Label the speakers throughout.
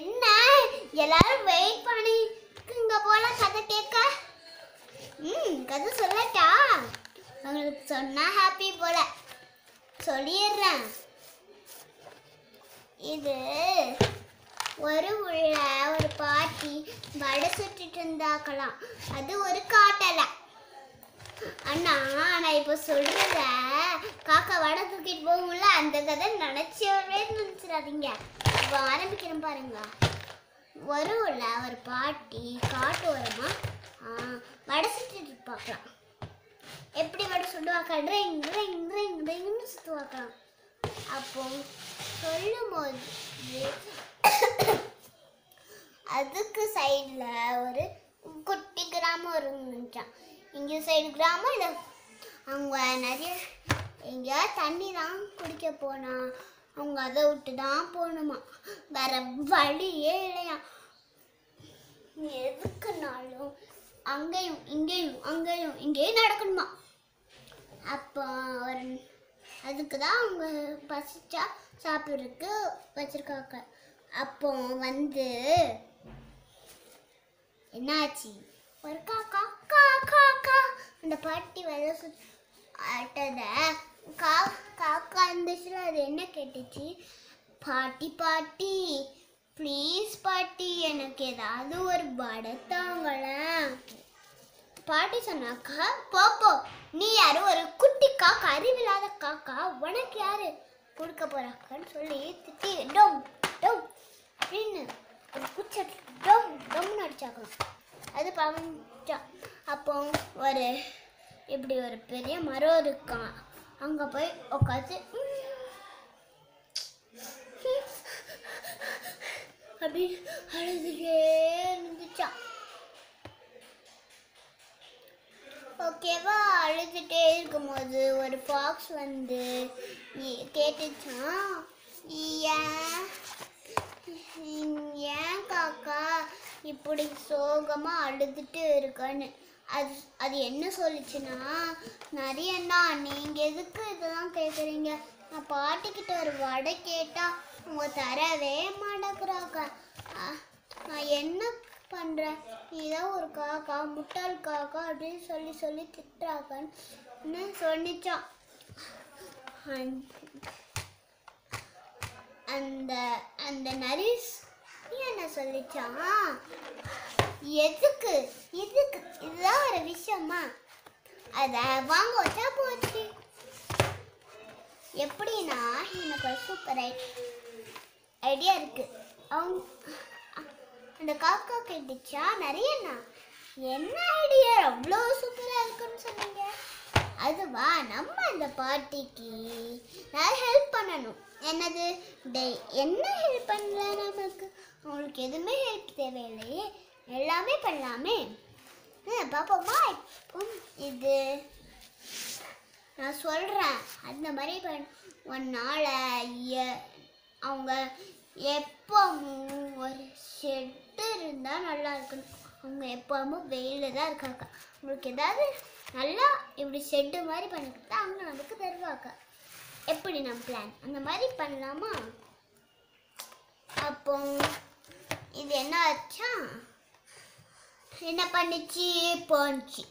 Speaker 1: என்ன? எல்லாரும் வெயிட் பண்ணி போல கதை கேட்க. ம் கதை சொல்லட்டா? உங்களுக்கு சொன்னா ஹாப்பி போல. சொல்லிடுறேன். இது ஒரு உள்ள ஒரு பாட்டி வடை சுட்டுட்டு இருந்தாக்கலாம். அது ஒரு காட்டலை. அண்ணா நான் இப்போ சொல்றத காக்கா வடை தூக்கிட்டு போகும்ல அந்த கதை நினச்சவே நினச்சிடாதீங்க. இப்போ ஆரம்பிக்கிறேன் பாருங்க. வரும்ல ஒரு பாட்டி காட்டு ஓரமாக வடை சுட்டு பார்க்கலாம் எப்படி வடை சுடுவாக்க ரிங் ரிங் ரிங் ரிங்னு சுற்றுவாக்கலாம் அப்போ சொல்லும் போது அதுக்கு சைடில் ஒரு குட்டி கிராமம் இருந்துச்சான் இங்கே சைடு கிராமம் இல்லை. அவங்க நிறைய எங்கேயாவது தண்ணி தான் குடிக்க போனால் அவங்க அதை விட்டு தான் போகணுமா? வேற வழியே இல்லையா? எதுக்குனாலும் அங்கேயும் இங்கேயும் அங்கேயும் இங்கேயும் நடக்கணுமா? அப்போ ஒரு அதுக்கு தான் அவங்க பசிச்சா சாப்பிட்றதுக்கு வச்சுருக்காங்க. அப்போ வந்து என்னாச்சு? ஒரு காக்கா காக்கா கா அந்த பாட்டி வேலை சுற்றி ஆட்டத கா காக்கா இருந்துச்சுல அது என்ன கேட்டுச்சு? பாட்டி பாட்டி ப்ளீஸ் பாட்டி எனக்கு ஏதாவது ஒரு படத்தாங்களேன் பாட்டி சொன்னாக்கா போப்போ நீ யாரு? ஒரு குட்டி காக்கா அறிவில்லாத காக்கா. உனக்கு யாரு? கொடுக்க போறாக்கன்னு சொல்லி திட்டி டோம் டோம். அப்படின்னு ஒரு குச்ச டோம் டோம்னு அடிச்சாக்கலாம் அது பழஞ்சா அப்போ ஒரு இப்படி ஒரு பெரிய மரம் இருக்கான் அங்கே போய் உட்காந்து அப்படி அழுதுகிட்டே இருந்துச்சான் ஓகேவா? அழுதுகிட்டே இருக்கும்போது ஒரு ஃபாக்ஸ் வந்து கேட்டுச்சான் ஏன்? ஏன் காக்கா இப்படி சோகமாக அழுதுட்டு இருக்கன்னு? அது அது என்ன சொல்லிச்சுன்னா நிறையண்ணா நீங்கள் எதுக்கு இதெல்லாம் கேட்குறீங்க நான் பாட்டிக்கிட்ட ஒரு வடை கேட்டால் அவங்க தரவே மாட்டேங்கிறாங்க. நான் என்ன பண்ணுறேன் இதான் ஒரு காக்கா முட்டாள் காக்கா அப்படின்னு சொல்லி சொல்லி திட்டுறாங்கன்னு சொன்னிச்சான் அந்த- அந்த அந்த நரிஸ் என்ன சொல்லிச்சான் எதுக்கு இதுதான் ஒரு விஷயமா? அதை வாங்க வச்சா போச்சு. எப்படின்னா எனக்கு ஒரு சூப்பர் ஐடியா இருக்கு. அவங்க அந்த காக்கா கேட்டுச்சா? நிறையண்ணா என்ன ஐடியா அவ்வளோ சூப்பராக இருக்குன்னு சொன்னீங்க. அதுவா? நம்ம அந்த பாட்டிக்கு நான் ஹெல்ப் பண்ணணும். என்னது? டே என்ன ஹெல்ப் பண்ணல நமக்கு? அவங்களுக்கு எதுவுமே ஹெல்ப் தேவையில்லையே. எல்லாமே பண்ணலாமே. ம், பாப்போமா இது நான் சொல்கிறேன் அந்த மாதிரி பண்ண ஒரு நாளை அவங்க எப்போ ஒரு ஷெட்டு இருந்தால் நல்லா இருக்கணும். அவங்க எப்போவும் வெயிலில் தான் இருக்காங்க. உங்களுக்கு ஏதாவது நல்லா இப்படி ஷெட்டு மாதிரி பண்ணி கொடுத்தா அவங்க நமக்கு தருவாங்க. எப்படி நம்ம பிளான் அந்த மாதிரி பண்ணலாமா? அப்போ இது என்ன ஆச்சா என்ன பண்ணுச்சு? போச்சு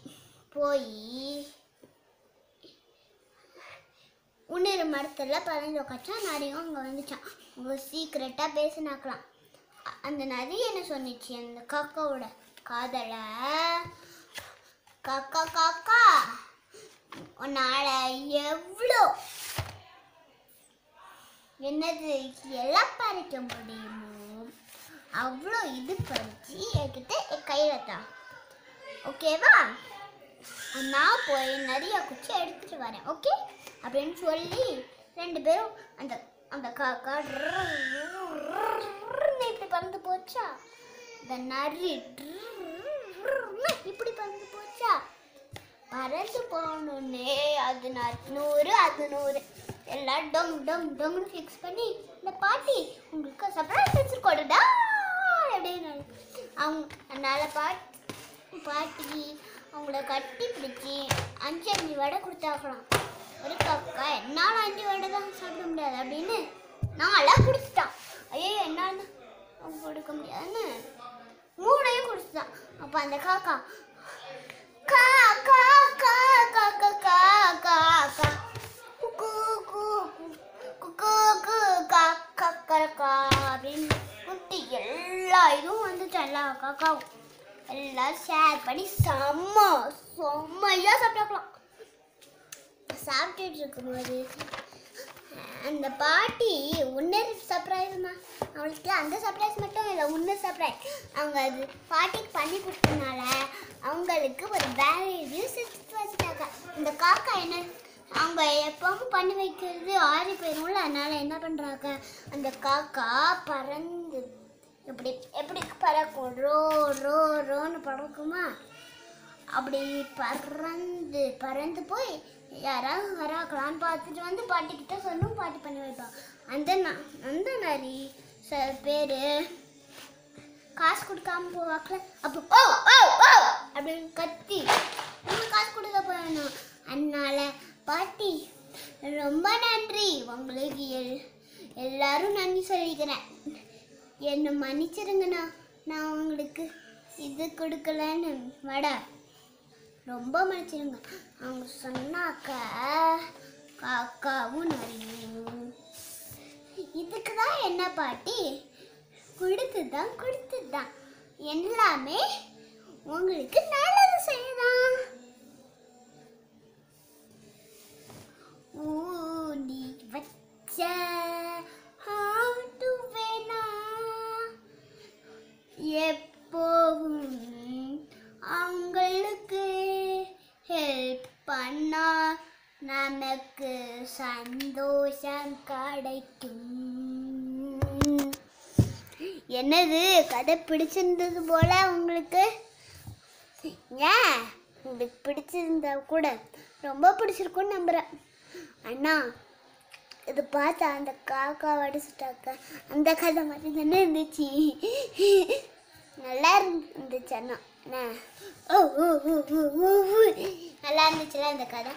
Speaker 1: போய். உன்னொரு மரத்தில் பறந்து உக்காச்சா நரியும் அங்கே வந்துச்சான். அவங்க சீக்கிரட்டாக பேசினாக்கலாம். அந்த நரி என்ன சொன்னிச்சு? அந்த காக்காவோட காதலை. காக்கா காக்கா. உன்னால் எவ்வளோ என்னது? எல்லாம் பறிக்க முடியுமா? அவ்வளோ இது பறிச்சு என்கிட்ட என் கையில் தான் ஓகேவா? நான் போய் நிறைய குச்சி எடுத்துட்டு வரேன் ஓகே? அப்படின்னு சொல்லி ரெண்டு பேரும் அந்த அந்த காக்கா இப்படி பறந்து போச்சா? இந்த நரி இப்படி பறந்து போச்சா? பறந்து போகணுன்னே அது நூறு அது நூறு எல்லாம் டொங் டொங் டொங்னு ஃபிக்ஸ் பண்ணி இந்த பாட்டி உங்களுக்கு சர்ப்ரைஸ் வச்சுருக்கோடா அப்படின்னு அவங்க அதனால பாட்டி பாட்டி அவங்கள கட்டி பிடிச்சி அஞ்சு அஞ்சு வடை கொடுத்தாக்கலாம் ஒரு காக்கா என்னால் அஞ்சு வடை தான் சாப்பிட முடியாது அப்படின்னு நான்லாம் கொடுத்துட்டான் ஐயோ என்னால் கொடுக்க முடியாதுன்னு மூணையும் கொடுத்துட்டான் அப்போ அந்த காக்கா கா கா கா கா கா கா கா கா குக்கு கு கு கு கா கா கா அப்படின்னு எல்லா இதுவும் வந்துச்சு. எல்லா காக்காவும். எல்லாம் ஷேர் பண்ணி செம்ம செம்மையாக சாப்பிட்டாக்கலாம் சாப்பிட்டுட்டு இருக்கும்போது அந்த பாட்டி உன்னர் சர்ப்ரைஸ்மா அவளுக்கு அந்த சர்ப்ரைஸ் மட்டும் இல்லை உன்னர் சர்ப்ரைஸ் அவங்க அது பாட்டிக்கு பண்ணி கொடுத்தனால அவங்களுக்கு ஒரு வேல்யூ செஞ்சு வச்சுட்டாங்க. இந்த காக்கா என்ன அவங்க எப்பவும் பண்ணி வைக்கிறது ஆறி போயிடும்ல அதனால என்ன பண்ணுறாங்க அந்த காக்கா பறந்து இப்படி எப்படி பறக்கும். ரோ ரோ ரோன்னு பறக்குமா? அப்படி பறந்து பறந்து போய் யாராவது வராக்கலான்னு பார்த்துட்டு வந்து பாட்டிக்கிட்ட சொல்லும் பாட்டி பண்ணி வைப்பான் அந்த அந்த நரி சில பேர் காசு கொடுக்காம போவாக்கல. அப்போ ஓ ஓ ஓ அப்படின்னு கத்தி. இன்னும் காசு கொடுக்க போகணும் அதனால பாட்டி ரொம்ப நன்றி. உங்களுக்கு எல் எல்லாரும் நன்றி சொல்லிக்கிறேன். என்னை மன்னிச்சிருங்கண்ணா. நான் உங்களுக்கு இது கொடுக்கலன்னு வட. ரொம்ப மன்னிச்சிருங்க. அவங்க சொன்னாக்க காக்காவும் நரியும் இதுக்கு தான் என்ன பாட்டி? கொடுத்து தான் கொடுத்து தான் எல்லாமே உங்களுக்கு நல்லது செய்யலாம் பண்ணா நமக்கு சந்தோஷம் கிடைக்கும். என்னது கதை பிடிச்சிருந்தது போல உங்களுக்கு? ஏன் உங்களுக்கு பிடிச்சிருந்தா கூட ரொம்ப பிடிச்சிருக்கும்னு நம்புகிறேன் அண்ணா இது பார்த்தா அந்த காக்கா வடிச்சுட்டாக்க அந்த கதை மாதிரி தானே இருந்துச்சு. நல்லா இருந்துச்சு அண்ணா. என்ன? ஓ ஓ ஓ ஓ. ஓ நல்லா இருந்துச்சுல இந்த கதை.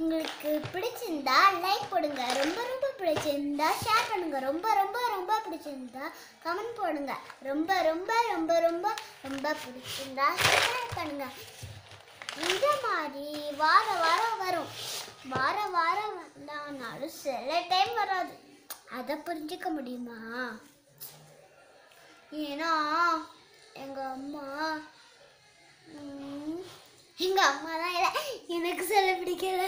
Speaker 1: உங்களுக்கு பிடிச்சிருந்தா லைக் போடுங்க. ரொம்ப ரொம்ப பிடிச்சிருந்தா ஷேர் பண்ணுங்க. ரொம்ப ரொம்ப ரொம்ப பிடிச்சிருந்தா கமெண்ட் போடுங்க. ரொம்ப ரொம்ப ரொம்ப ரொம்ப ரொம்ப பிடிச்சிருந்தா ஷேர் பண்ணுங்க. இந்த மாதிரி வார வாரம் வரும். வார வாரம் வந்தானாலும் சில டைம் வராது. அதை புரிஞ்சுக்க முடியுமா? ஏன்னா எங்கள் அம்மா எங்க அம்மா தான் இல்லை எனக்கு சொல்ல பிடிக்கல.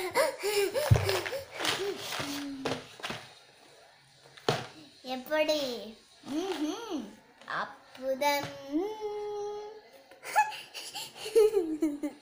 Speaker 1: எப்படி? அப்புதன்